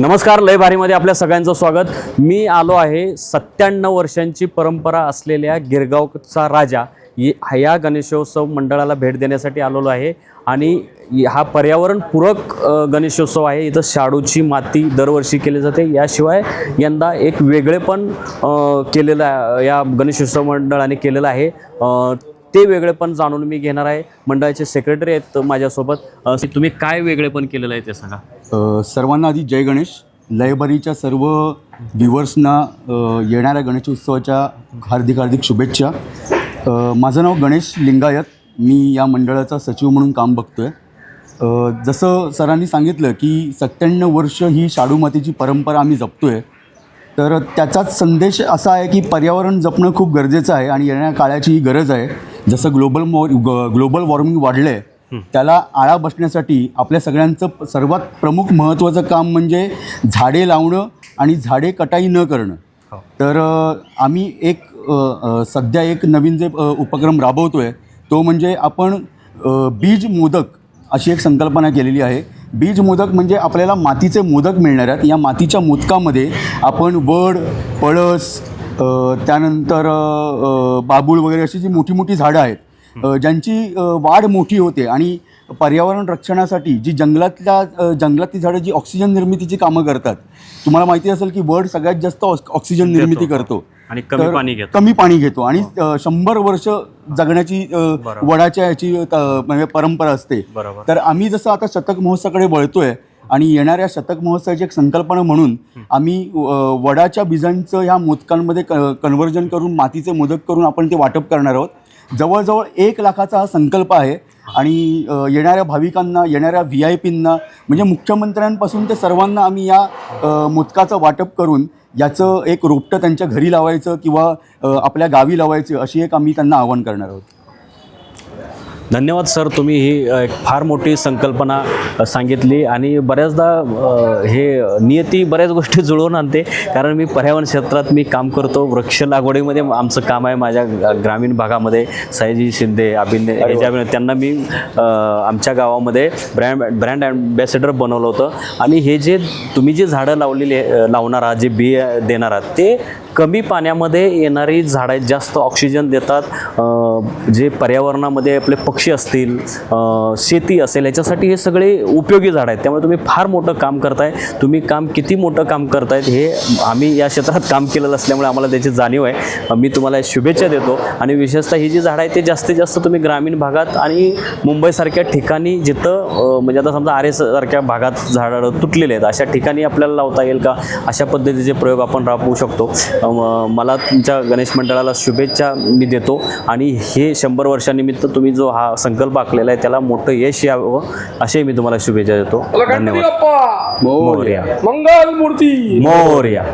नमस्कार लय भारीमध्ये आपल्या सगळ्यांचं स्वागत. मी आलो आहे सत्त्याण्णव वर्षांची परंपरा असलेल्या गिरगावचा राजा य- ह्या गणेशोत्सव मंडळाला भेट देण्यासाठी आलेलो आहे. आणि हा पर्यावरणपूरक गणेशोत्सव आहे. इथं शाडूची माती दरवर्षी केली जाते. याशिवाय यंदा एक वेगळेपण केलेलं आहे- या गणेशोत्सव मंडळाने केलेलं आहे. ते वेगळेपण जाणून मी घेणार आहे. मंडळाचे सेक्रेटरी आहेत माझ्यासोबत. तुम्ही काय वेगळेपण केलेलं आहे ते सांगा. सर्वांना आधी जय गणेश. लयबरीच्या सर्व व्ह्युअर्सना येणाऱ्या गणेशोत्सवाच्या हार्दिक हार्दिक शुभेच्छा. माझं नाव गणेश लिंगायत. मी या मंडळाचा सचिव म्हणून काम बघतो आहे जसं सरांनी सांगितलं की सत्त्याण्णव वर्ष ही शाडू मातीची परंपरा आम्ही जपतो आहे तर त्याचाच संदेश असा आहे की पर्यावरण जपणं खूप गरजेचं आहे आणि येणाऱ्या काळाची ही गरज आहे. जसं ग्लोबल ग्लोबल वॉर्मिंग वाढलं आहे त्याला आळा बसण्यासाठी आपल्या सगळ्यांचं सर्वात प्रमुख महत्त्वाचं काम म्हणजे झाडे लावणं आणि झाडे कटाई न करणं. तर अ, आम्ही एक सध्या एक नवीन जे उपक्रम राबवतो आहे तो म्हणजे आपण बीज मोदक अशी एक संकल्पना केलेली आहे. बीज मोदक म्हणजे आपल्याला मातीचे मोदक मिळणार आहेत. या मातीच्या मोदकामध्ये आपण वड पळस त्यानंतर बाबूळ वगैरे अशी जी मोठी मोठी झाडं आहेत ज्यांची वाढ मोठी होते आणि पर्यावरण रक्षणासाठी जी जंगलातल्या जंगलातली झाडं जी ऑक्सिजन निर्मितीची कामं करतात तुम्हाला माहिती असेल की वड सगळ्यात जास्त ऑक्स- ऑक्सिजन निर्मिती करतो. आणि कमी पाणी घेतो. कमी पाणी घेतो आणि अ, शंभर वर्ष जगण्याची वडाच्या याची म्हणजे परंपरा असते. बरोबर. तर आम्ही जसं आता शतक महोत्सवाकडे वळतोय आणि येणाऱ्या शतक महोत्सवाची एक संकल्पना म्हणून आम्ही वडाच्या बीजांचं ह्या मोदकांमध्ये क कन्व्हर्जन करून मातीचे मोदक करून आपण ते वाटप करणार आहोत. जवळजवळ एक लाखाचा हा संकल्प आहे आणि येणाऱ्या भाविकांना येणाऱ्या व्ही आय पींना म्हणजे मुख्यमंत्र्यांपासून ते सर्वांना आम्ही या मोदकाचं वाटप करून याचं एक रोपटं त्यांच्या घरी लावायचं किंवा आपल्या गावी लावायचं अशी एक आम्ही त्यांना आवाहन करणार आहोत. धन्यवाद सर. तुम्ही ही एक फार मोठी संकल्पना सांगितली आणि बऱ्याचदा हे नियती बऱ्याच गोष्टी जुळवून आणते. कारण मी पर्यावरण क्षेत्रात मी काम करतो. वृक्ष लागवडीमध्ये आमचं काम आहे माझ्या ग्रामीण भागामध्ये. सायजी शिंदे अभिनय अभिनय त्यांना मी आमच्या गावामध्ये ब्रँड ब्रँड ॲम्बॅसेडर बनवलं होतं. आणि हे जे तुम्ही जे झाडं लावलेली लावणार आहात जे बी देणार आहात ते कमी पाण्यामध्ये येणारी झाडं आहेत, जास्त ऑक्सिजन देतात. जे पर्यावरणामध्ये आपले पक्षी असतील शेती असेल याच्यासाठी हे सगळे उपयोगी झाड आहेत. त्यामुळे तुम्ही फार मोठं काम करताय. तुम्ही काम किती मोठं काम करतायत हे आम्ही या क्षेत्रात काम केलेलं असल्यामुळे आम्हाला त्याची जाणीव आहे. मी तुम्हाला शुभेच्छा देतो. आणि विशेषतः ही जी झाडं आहेत ते जास्तीत जास्त तुम्ही ग्रामीण भागात आणि मुंबईसारख्या ठिकाणी जिथं म्हणजे आता समजा आर सारख्या भागात झाडं तुटलेले आहेत अशा ठिकाणी आपल्याला लावता येईल का? अशा पद्धतीचे प्रयोग आपण राबवू शकतो. मला तुमच्या गणेश मंडळाला शुभेच्छा मी देतो. आणि हे शंभर वर्षानिमित्त तुम्ही जो हा संकल्प आखलेला आहे त्याला मोठं यश यावं असे मी तुम्हाला शुभेच्छा देतो. धन्यवाद. मोर्या. मंगल मूर्ती. मोर्या.